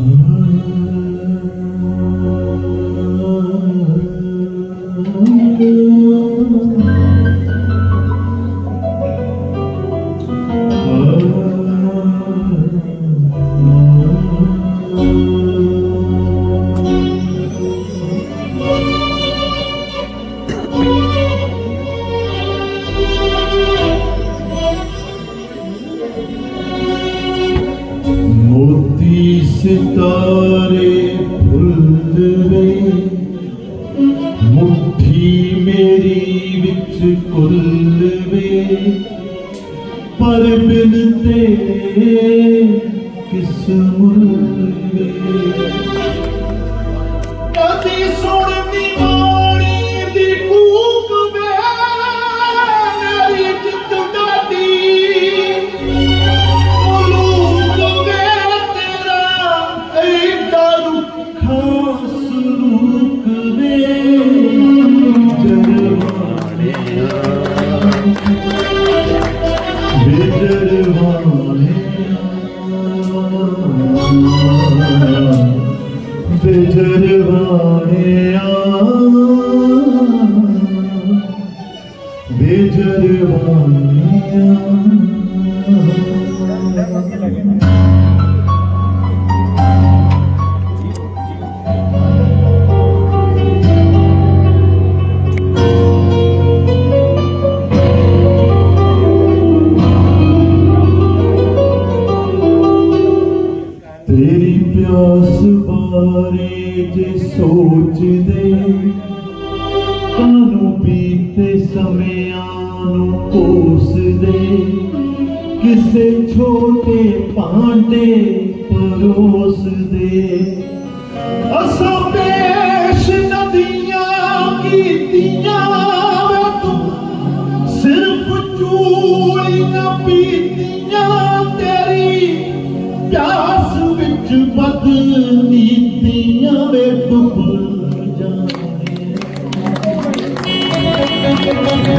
Mm-hmm. ਸਿਤਾਰੇ ਫੁੱਲਵੇ ਮੁੱਠੀ ਮੇਰੀ ਵਿੱਚ ਕੁੱਲਵੇ ਪਰ ਬਿਨ ਤੇਰੇ ਕਿਸ ਮੁੱਲਵੇ বারে বেজর বানিয়া ਤੇਰੀ ਪਿਆਸ ਬਾਰੇ ਜੇ ਸੋਚਦੇ ਕਾਨੂੰ ਬੀਤੇ ਸਮਿਆਂ ਨੂੰ ਕੋਸਦੇ? ਕਿਸੇ ਛੋਟੇ ਭਾਂਡੇ ਪਰੋਸਦੇ। ਅਸਾਂ ਪੇਸ਼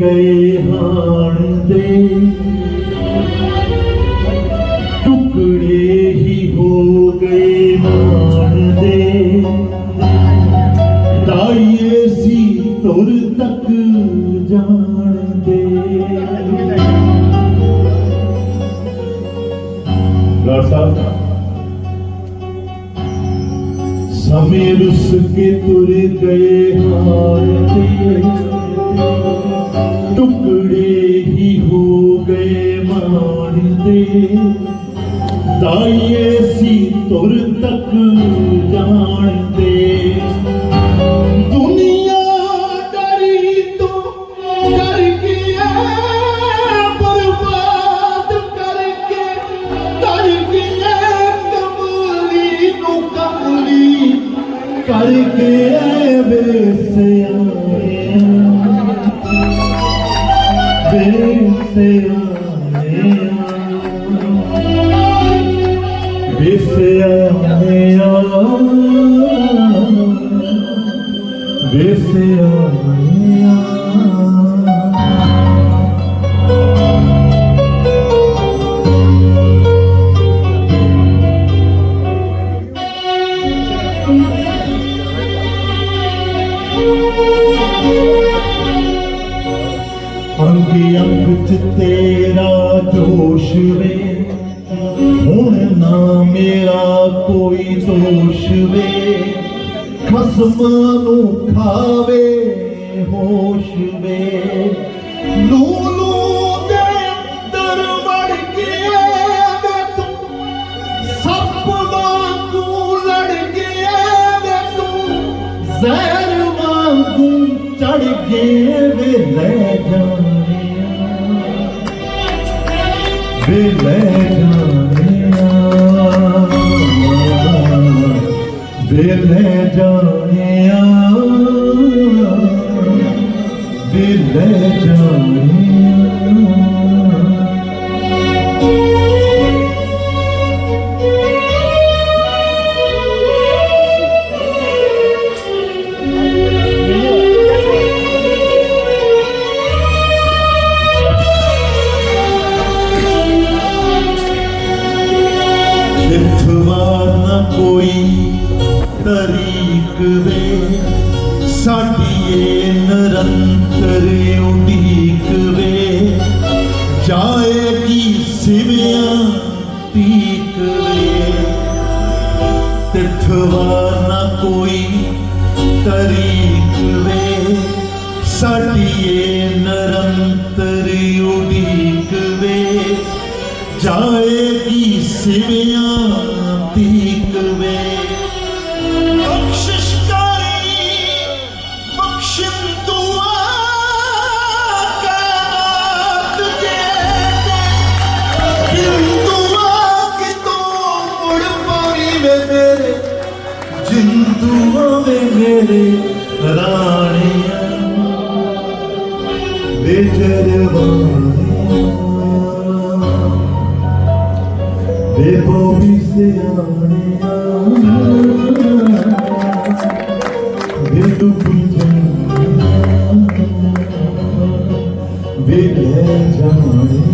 ਗਏ ਹਾਣ ਦੇ। ਟੁਕੜੇ ਹੀ ਹੋ ਗਏ ਮਾਣ ਦੇ। ਤਾਈਏ ਸੀ ਤੁਰ ਤੱਕ ਜਾਣ ਦੇ। ਗਾਡ ਸਾਹਿਬ, ਸਮੇਂ ਰੁੱਸ ਕੇ ਤੁਰ ਗਏ ਹਾਰ ਦੇ ਸੀ ਤੁਰ ਤੱਕ ਜਾਣ ਦੁਨੀਆ ਡਰੀ ਤੋਂ, ਡਰ ਗਿਆ, ਬਰਬਾਦ ਕਰਕੇ ਡਰ ਗਿਆ, ਕਮਲੀ ਨੂੰ ਕਮਲੀ ਕਰਕੇ ਵੇਸਿਆ ਵੇਸਿਆ ਵੇਸਿਆ ਅੰਗੀ ਅੰਗ ਚ ਤੇਰਾ ਜੋਸ਼ ਵੇ ਹੁਣ ਨਾ ਮੇਰਾ ਕੋਈ ਦੋਸ਼ ਵੇ, ਖਸਮਾਂ ਨੂੰ ਖਾਵੇ ਹੋਸ਼ ਵੇ। ਲੂ ਲੂ ਦੇ ਅੰਦਰ ਵੜ ਗਿਆ ਵੇ ਤੂੰ, ਸੱਪ ਵਾਂਗੂ ਲੜ ਗਿਆ ਵੇ ਤੂੰ, ਜ਼ਹਿਰ ਵਾਂਗੂ ਚੜ ਗਏ ਵੇ ਲੈ ਜਾਣੇ ਵੇ ਲੈ ਜਾਣਿਆ ਵੇ ਲੈ ਜਾਣਿਆ ਵੇ ਤਿੱਥਵਾ ਨਾ ਕੋਈ ਤਰੀਕ ਵੇ। ਸਾਡੀ ਨਿਰੰਤਰ ਉਡੀਕ ਵੇ। ਜਾਏਗੀ ਸਿਵਿਆਂ ਤੀਕ ਵੇ। ਜਿੰਦੂਆ ਵੇ ਮੇਰੇ ਰਾਣੀਆਂ ਬੇਜਰਵਾਨੀਆਂ ਦੇਖੋ ਵੀ ਸਿਆਣਿਆ ਵੇ ਤੂੰ ਪੁੱਛਿਆ ਵੇ ਲੈ ਜਾਣਿਆ